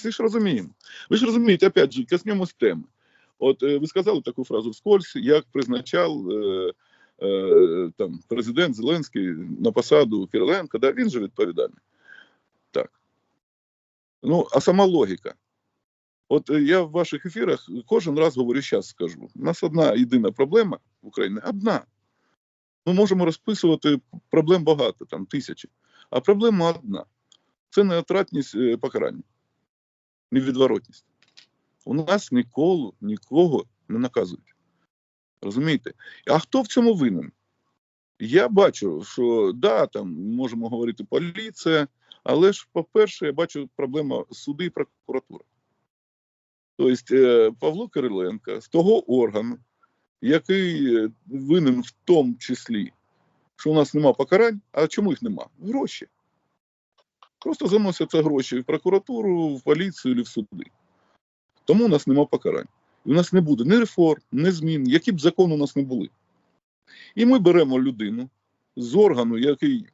всі ж розуміємо. Ви ж розумієте, опять же, коснемось теми. От е, ви сказали таку фразу вскользь, як призначав е, е, там, президент Зеленський на посаду Кириленка, да, він же відповідальний. Так. Ну, а сама логіка. От е, я в ваших ефірах кожен раз говорю, зараз скажу. У нас одна єдина проблема в Україні одна. Ми можемо розписувати проблем багато, там тисячі. А проблема одна: це неотратність е, покарання, невідворотність. У нас ніколи нікого не наказують. Розумієте? А хто в цьому винен? Я бачу, що да, там можемо говорити поліція, але ж, по-перше, я бачу проблема суди і прокуратури. Тобто е, Павло Кириленко з того органу, який е, винен в тому числі, що у нас нема покарань, а чому їх нема? Гроші. Просто заносяться гроші в прокуратуру, в поліцію чи в суди. Тому у нас нема покарань. І у нас не буде ні реформ, ні змін, які б закони у нас не були. І ми беремо людину з органу, який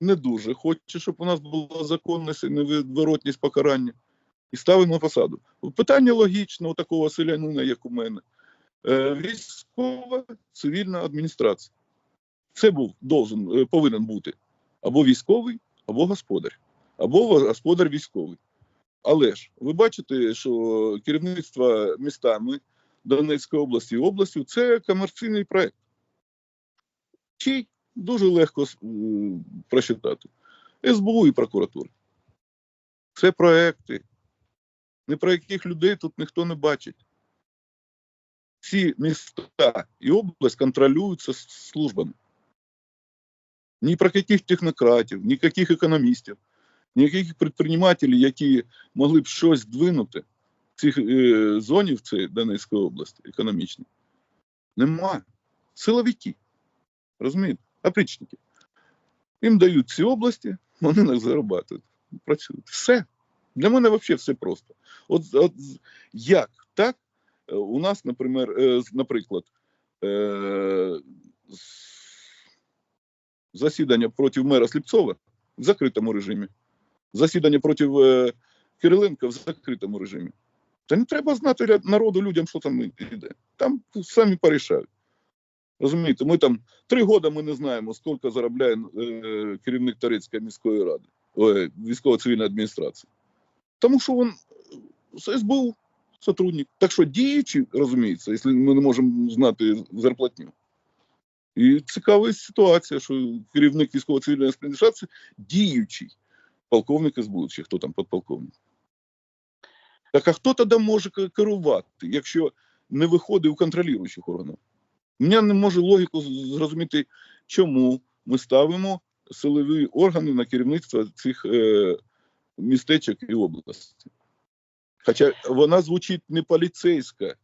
не дуже хоче, щоб у нас була законність і невідворотність покарання, і ставимо на посаду. Питання логічне у такого селянина, як у мене. Е, Військова цивільна адміністрація. Це був должен, е, повинен бути або військовий, або господар, або господар військовий. Але ж ви бачите, що керівництво містами Донецької області і області це комерційний проект, чий дуже легко прочитати. СБУ і прокуратура. Це проекти, не про яких людей тут ніхто не бачить. Ці міста і область контролюються службами. Ні про яких технократів, ні яких економістів, ніяких підприємців, які могли б щось двинути в цих е, в цій Донецької області економічній. Нема. Силовики. Розумієте? Опричники. Їм дають ці області, вони на них зарабатують, працюють. Все. Для мене взагалі все просто. От, от як так? Е, У нас, наприклад, е, наприклад, е, з- засідання проти мера Сліпцова в закритому режимі, засідання проти е, Кириленка в закритому режимі. Та не треба знати народу людям, що там йде. Там самі порішають. Розумієте, ми там три роки ми не знаємо, скільки заробляє е, керівник Торецької міської ради, ой, військово-цивільної адміністрації. Тому що він з СБУ сотрудник. Так що діючі, розуміється, якщо ми не можемо знати зарплатню. І цікава ситуація, що керівник військово-цивільної адміністрації діючий полковник СБУ, чи хто там подполковник. Так а хто тоді може керувати, якщо не виходить у контролюючих органів? Я не можу логіку зрозуміти, чому ми ставимо силові органи на керівництво цих е, містечок і області. Хоча вона звучить не поліцейська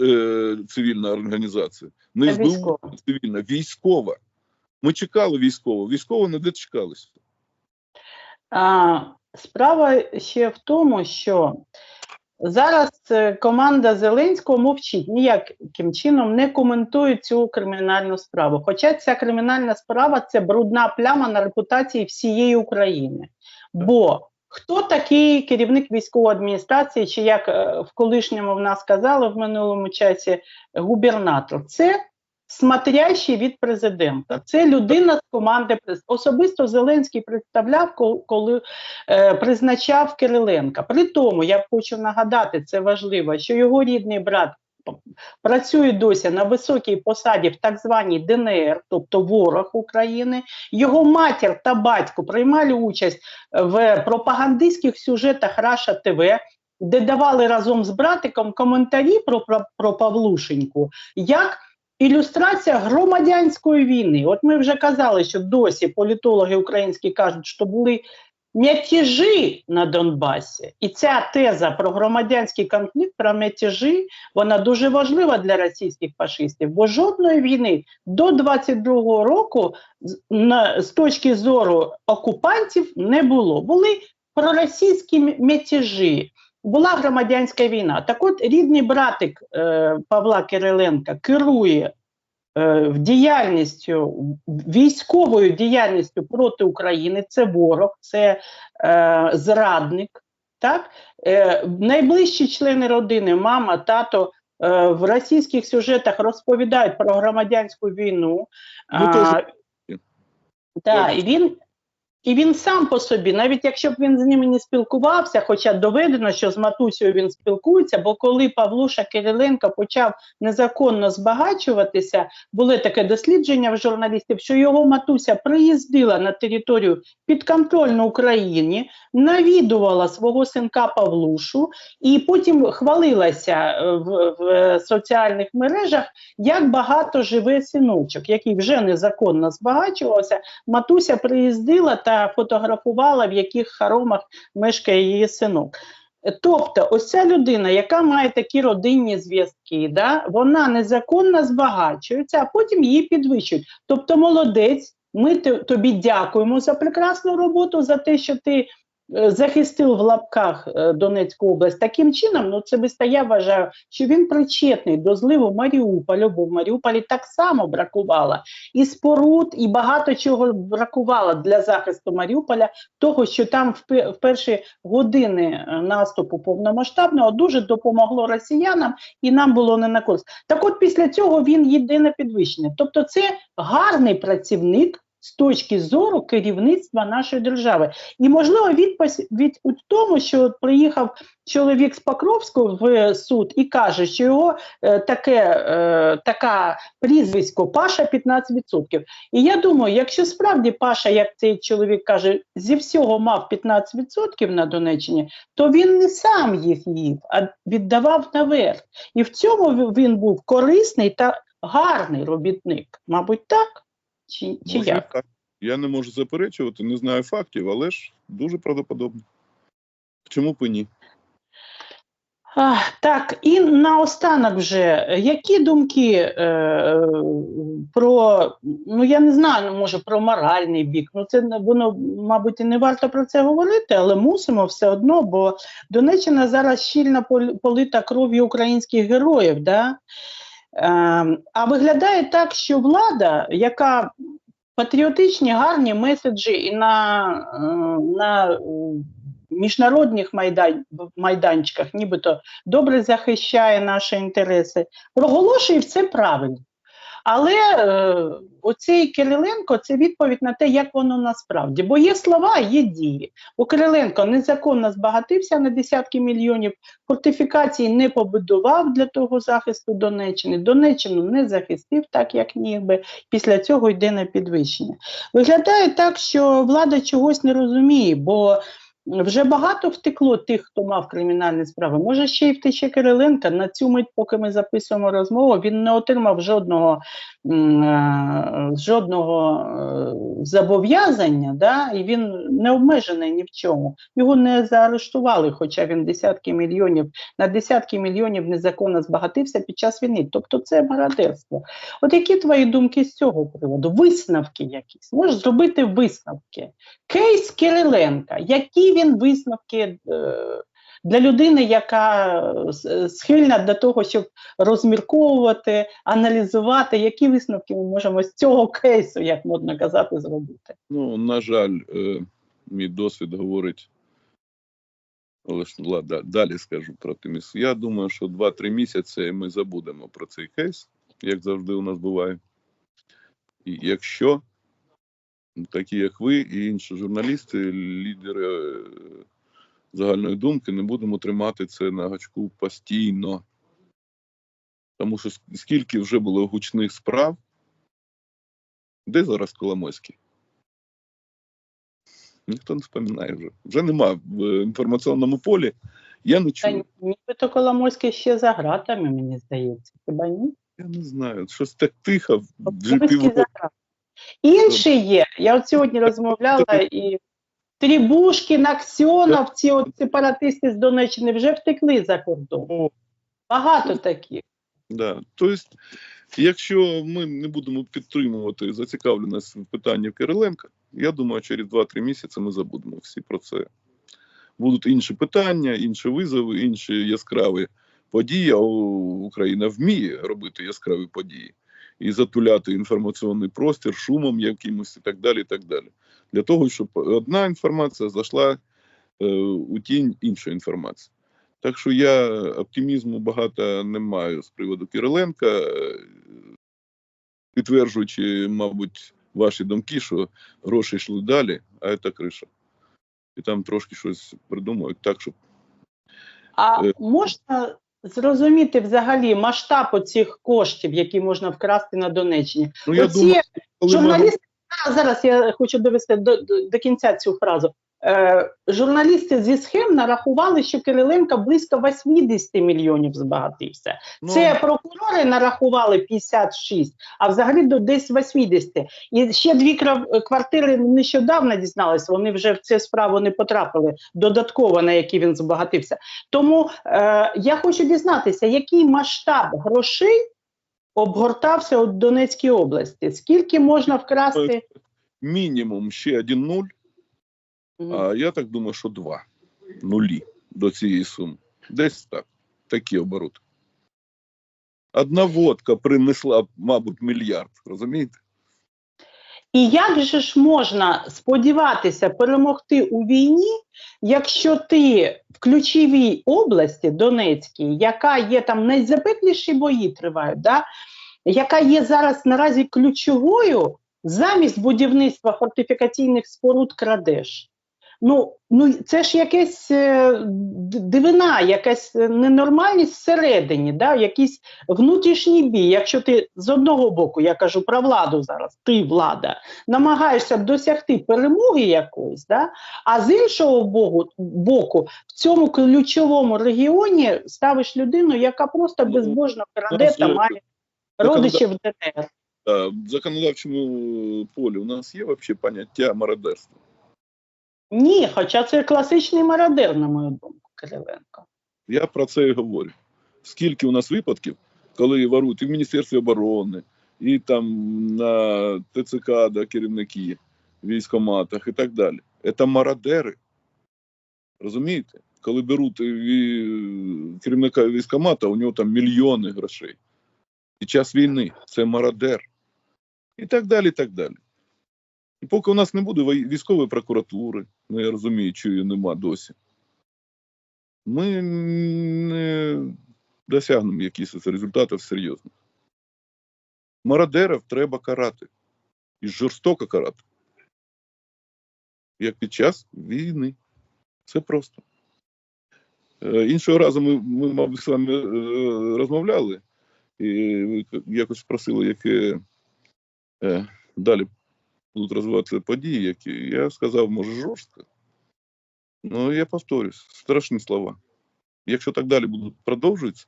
е, цивільна організація, не СБУ військова. цивільна, військова. Ми чекали військово, військово не дочекалися. А, справа ще в тому, що зараз е, команда Зеленського мовчить, ніяким чином не коментує цю кримінальну справу. Хоча ця кримінальна справа це брудна пляма на репутації всієї України. Бо хто такий керівник військової адміністрації, чи як е, в колишньому в нас казали в минулому часі губернатор? Це смотрящий від президента. Це людина з команди особисто Зеленський представляв, коли е, призначав Кириленка. При тому я хочу нагадати, це важливо, що його рідний брат працює досі на високій посаді в так званій ДНР, тобто ворог України. Його матір та батько приймали участь в пропагандистських сюжетах Раша ТВ. Де давали разом з братиком коментарі про, про, про Павлушеньку, як ілюстрація громадянської війни. От ми вже казали, що досі політологи українські кажуть, що були мятежі на Донбасі. І ця теза про громадянський конфлікт, про мятежі, вона дуже важлива для російських фашистів, бо жодної війни до 22-го року з, точки зору окупантів не було. Були проросійські м- мятежі. Була громадянська війна. Так от рідний братик е, Павла Кириленка керує в діяльністю військовою діяльністю проти України. Це ворог, це е, зрадник. Так? Е, найближчі члени родини, мама, тато. е, В російських сюжетах розповідають про громадянську війну. Ну, А, так, і він, і він сам по собі, навіть якщо б він з ними не спілкувався, хоча доведено, що з матусею він спілкується, бо коли Павлуша Кириленко почав незаконно збагачуватися, були таке дослідження в журналістів, що його матуся приїздила на територію підконтрольну Україні, навідувала свого синка Павлушу і потім хвалилася е, в, в соціальних мережах, як багато живе синочок, який вже незаконно збагачувався. Матуся приїздила та фотографувала, в яких хоромах мешкає її синок. Тобто, ось ця людина, яка має такі родинні зв'язки, да, вона незаконно збагачується, а потім її підвищують. Тобто, молодець, ми тобі дякуємо за прекрасну роботу, за те, що ти захистив в лапках е, Донецьку область. Таким чином, ну це виста, я вважаю, що він причетний до зливу Маріуполя, бо в Маріуполі так само бракувало і споруд, і багато чого бракувало для захисту Маріуполя, того, що там в, перші години е, наступу повномасштабного дуже допомогло росіянам, і нам було не на користь. Так от після цього він на підвищення. Тобто, це гарний працівник. З точки зору керівництва нашої держави, і можливо відповідь від у тому, що приїхав чоловік з Покровського в суд і каже, що його е, таке е, така прізвисько Паша 15%. І я думаю, якщо справді Паша, як цей чоловік каже, зі всього мав 15% на Донеччині, то він не сам їх їв, а віддавав наверх. І в цьому він був корисний та гарний робітник. Мабуть, так? Чи, чи Може, як? так. Я не можу заперечувати, не знаю фактів, але ж дуже правдоподобно. Чому б і ні? А, так, і наостанок вже, які думки е, про, ну я не знаю, може про моральний бік. Ну це воно, мабуть, і не варто про це говорити, але мусимо все одно, бо Донеччина зараз щільно пол- полита кров'ю українських героїв. Да? Е, а виглядає так, що влада, яка патріотичні гарні меседжі і на, е, на е, міжнародних майдан, майданчиках, нібито добре захищає наші інтереси, проголошує все правильно. Але е, оцей Кириленко це відповідь на те, як воно насправді. Бо є слова, є дії. У Кириленко незаконно збагатився на десятки мільйонів, фортифікації не побудував для того захисту Донеччини. Донеччину не захистив так, як міг би. Після цього йде на підвищення. Виглядає так, що влада чогось не розуміє, бо вже багато втекло тих, хто мав кримінальні справи. Може, ще й втече Кириленка. На цю мить, поки ми записуємо розмову, він не отримав жодного, е, жодного е, зобов'язання, да? і він не обмежений ні в чому. Його не заарештували, хоча він десятки мільйонів на десятки мільйонів незаконно збагатився під час війни. Тобто це мародерство. От які твої думки з цього приводу? Висновки якісь? Можеш зробити висновки? Кейс Кириленка, які він висновки е, для людини, яка е, схильна до того, щоб розмірковувати, аналізувати, які висновки ми можемо з цього кейсу, як модно казати, зробити? Ну, на жаль, е, мій досвід говорить. Але ж ладно, далі скажу про тиміс. Я думаю, що 2-3 місяці ми забудемо про цей кейс, як завжди у нас буває. І якщо такі, як ви і інші журналісти, лідери е, загальної думки, не будемо тримати це на гачку постійно. Тому що скільки вже було гучних справ, де зараз Коломойський? Ніхто не споминає вже. Вже нема в інформаційному полі. Я не Та нібито Коломойський ще за гратами, мені здається. Хіба ні? Я не знаю. Щось так тихо. Вже Коломойський за гратами. Інші є. Я от сьогодні розмовляла і Трібушкін, Аксьонов, ці от сепаратисти з Донеччини вже втекли за кордон. Багато таких. да. Тобто, якщо ми не будемо підтримувати зацікавленість в питанні Кириленка, я думаю, через 2-3 місяці ми забудемо всі про це. Будуть інші питання, інші визови, інші яскраві події. А Україна вміє робити яскраві події і затуляти інформаційний простір шумом якимось і так далі. і так далі. Для того, щоб одна інформація зайшла е, у тінь іншої інформації. Так що я оптимізму багато не маю з приводу Кириленка, е, підтверджуючи, мабуть, ваші думки, що гроші йшли далі, а це криша. І там трошки щось придумають так, щоб А Е. можна зрозуміти взагалі масштаб оцих коштів, які можна вкрасти на Донеччині? ну я Оці думаю, коли ми журналісти, зараз я хочу довести до, до, до кінця цю фразу. Е, журналісти зі схем нарахували, що Кириленко близько 80 мільйонів збагатився. ну, Це прокурори нарахували 56, а взагалі до десь 80. І ще дві квартири нещодавно дізналися, вони вже в цю справу не потрапили додатково, на які він збагатився. Тому е, я хочу дізнатися, який масштаб грошей обгортався у Донецькій області? Скільки можна вкрасти? мінімум ще один нуль, а я так думаю, що два нулі до цієї суми. Десь так. Такі обороти. Одна водка принесла, мабуть, мільярд, розумієте? І як же ж можна сподіватися перемогти у війні, якщо ти в ключовій області Донецькій, яка є там найзапекліші бої тривають, да? яка є зараз наразі ключовою, замість будівництва фортифікаційних споруд крадеш? Ну, ну це ж якась е, дивина, якась е, ненормальність всередині, да? якийсь внутрішній бій. Якщо ти з одного боку, я кажу про владу зараз, ти влада, намагаєшся досягти перемоги якоїсь, да? а з іншого боку, в цьому ключовому регіоні ставиш людину, яка просто Ну, безбожно краде та має родичів ДНР. В законодавчому полі у нас є взагалі поняття мародерства. Ні, хоча це класичний мародер, на мою думку, Кириленко. Я про це і говорю. Скільки у нас випадків, коли ворують і в Міністерстві оборони, і там на ТЦК, да, керівники, військоматах і так далі. Це мародери. Розумієте? Коли беруть керівника військомата, у нього там мільйони грошей. Під час війни це мародер. І так далі, і так далі. І поки у нас не буде військової прокуратури, ну я розумію, що її нема досі ми не досягнемо якихось результатів серйозних. Мародерів треба карати. І жорстоко карати. Як під час війни. Це просто. Е, Іншого разу ми, ми мабуть, з вами е, розмовляли, і ви якось спросили, які е, далі будуть розвиватися події, які. Я сказав, може, жорстко. Ну, я повторюсь, страшні слова. Якщо так далі будуть продовжуватися,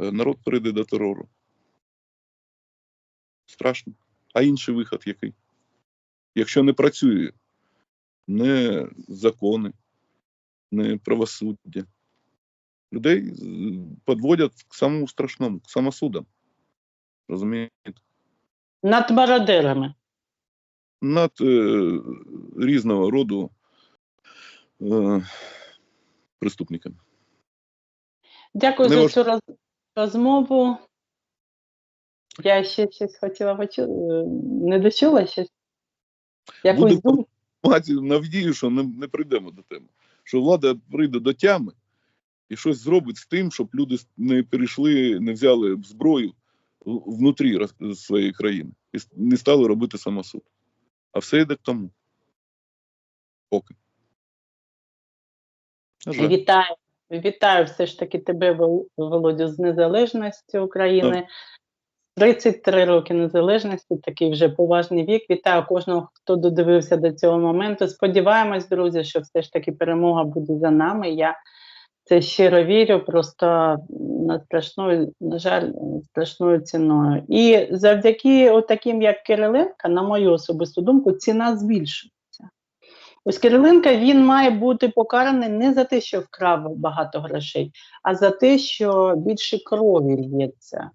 е, народ прийде до терору. Страшно. А інший вихід який? Якщо не працює не закони, не правосуддя, людей підводять к самому страшному, к самосудам. Розумієте? Над мародерами. Над е, різного роду е, преступниками. Дякую Не за цю роз- розмову. Я ще щось хотіла почути, не дочула щось. Якусь думку. надію, що не, не прийдемо до теми. Що влада прийде до тями і щось зробить з тим, щоб люди не перейшли, не взяли зброю внутрі своєї країни і не стали робити самосуд. А все йде к тому. Поки. Жаль. Вітаю. Вітаю все ж таки тебе, Вол- Володю, з незалежністю України. 33 роки незалежності, такий вже поважний вік. Вітаю кожного, хто додивився до цього моменту. Сподіваємось, друзі, що все ж таки перемога буде за нами. Я це щиро вірю, просто на страшною, на жаль, страшною ціною. І завдяки таким, як Кириленка, на мою особисту думку, ціна збільшується. Ось Кириленка він має бути покараний не за те, що вкрав багато грошей, а за те, що більше крові лється.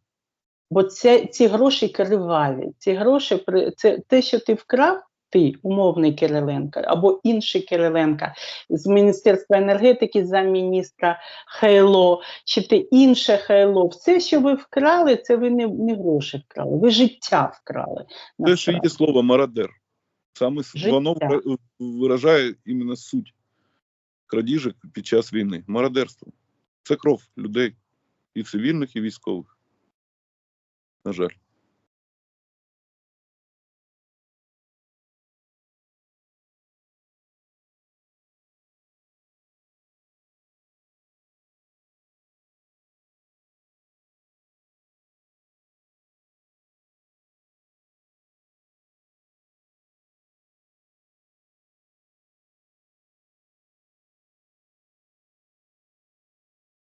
Бо це, ці гроші криваві. Ці гроші це те, що ти вкрав, ти, умовний Кириленко, або інший Кириленко з Міністерства енергетики замміністра Хайло, чи ти інше Хайло. Все, що ви вкрали, це ви не, не гроші вкрали, ви життя вкрали. Те, що є слово мародер. Саме Життя. воно виражає іменно суть крадіжок під час війни, мародерство. Це кров людей і цивільних, і військових. На жаль.